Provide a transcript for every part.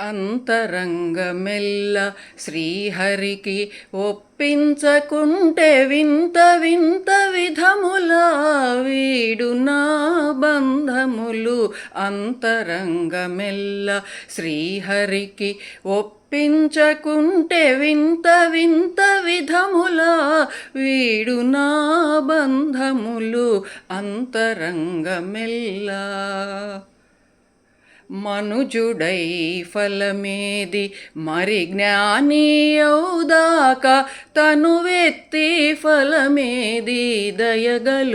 అంతరంగమెల్ల శ్రీహరికి ఒప్పించకుంటే వింత వింత విధముల వీడు నా బంధములు. అంతరంగమెల్ల శ్రీహరికి ఒప్పించకుంటే వింత వింత విధముల వీడు నా బంధములు. అంతరంగమెల్లా మనుజుడై ఫలమేది మరి జ్ఞాని అవుదాక తను వెత్తి ఫలమేది దయగలుగుదాకా.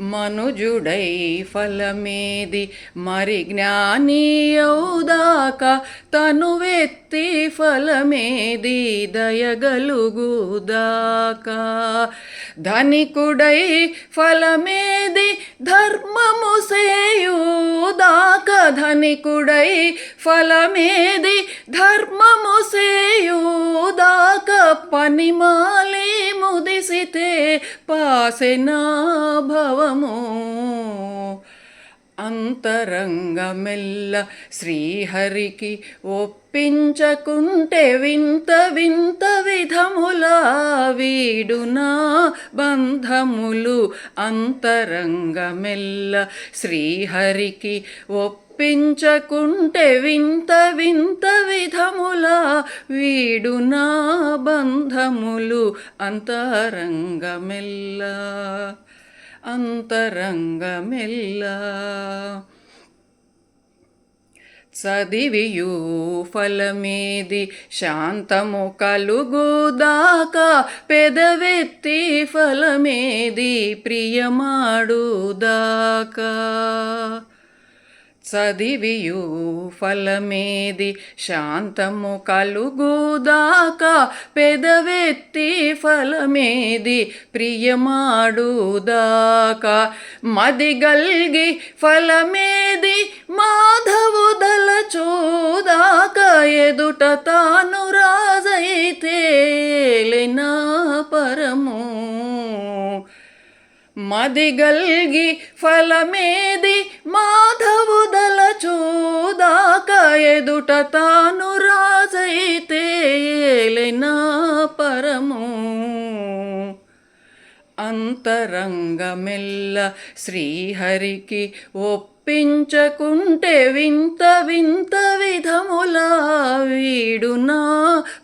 మనుజుడై ఫలమేది మరి జ్ఞాని అవుదాక తను వెత్తి ఫలమేది దయగలుగుదాక. ధనికుడై ఫలమేది ధర్మము సేయూదాక. ధనికుడై ఫలమేది ధర్మము సేయూదాక. పనిమాలి ముదిసితే పాసెనా భవము. అంతరంగమెల్ల శ్రీహరికి ఒప్పించకుంటే వింత వింత విధములా వీడునా బంధములు. అంతరంగమెల్ల శ్రీహరికి ఒప్పించకుంటే వింత వింత విధము వీడు నా బంధములు అంతరంగమెల్లా అంతరంగమెల్లా. చదివియు ఫలమేది శాంతము కలుగుదాకా పెదవెత్తి ఫలమేది ప్రియమాడుదాకా. చదివియు ఫలమేది? శాంతము కలుగుదాకా పెదవెత్తి ఫలమేది? ప్రియమాడుదాకా మదిగల్గి ఫలమేది? మాధవుదల చూదాక ఎదుట తాను రాజైతే మదిగల్గి ఫలమేది మాధవుదల చూదాక ఎదుట తాను రాజైతే ఏలెనా పరము. అంతరంగమెల్ల శ్రీహరికి ఒప్పించకుంటే వింత వింత విధములా వీడు నా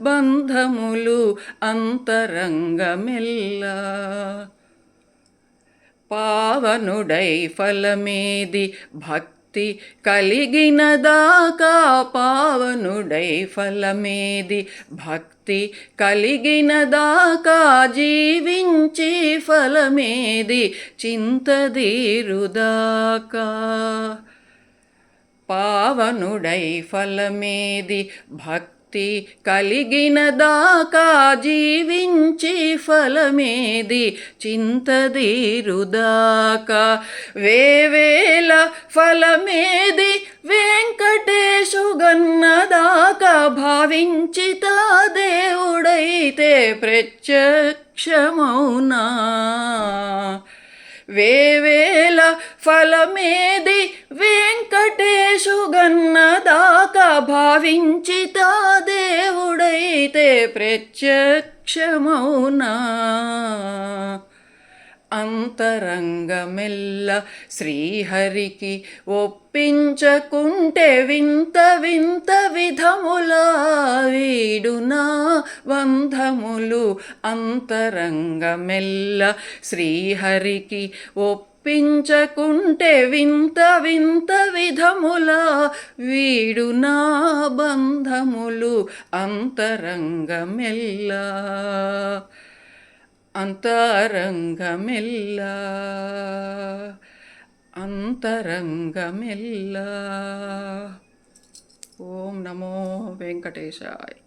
బంధములు అంతరంగమెల్లా. పావనుడై ఫలమేది భక్తి కలిగినదాకా పావనుడై ఫలమేది భక్తి కలిగినదాకా జీవించి ఫలమేది చింతదీరుదాకా. పావనుడై ఫలమేది భక్తి భక్తి కలిగిన దాకా జీవించి ఫలమేది చింతదీరుదాకా. వేవేల ఫలమేది వెంకటేశుగన్నదాకా భావించి భావించిత దేవుడైతే ప్రత్యక్షమౌనా. వేవేల ఫలమేది వెంకటేశుగన్న భావించిత దేవుడైతే ప్రత్యక్షమౌనా? అంతరంగమెల్ల శ్రీహరికి ఒప్పించకుంటే వింత వింత విధములా వీడునా బంధములు అంతరంగమెల్ల శ్రీహరికి ఒప్పించకుంటే వింత వింత విధముల వీడు నా బంధములు అంతరంగమెల్లా. అంతరంగమెల్లా. అంతరంగమెల్లా. ఓం నమో వెంకటేశాయ.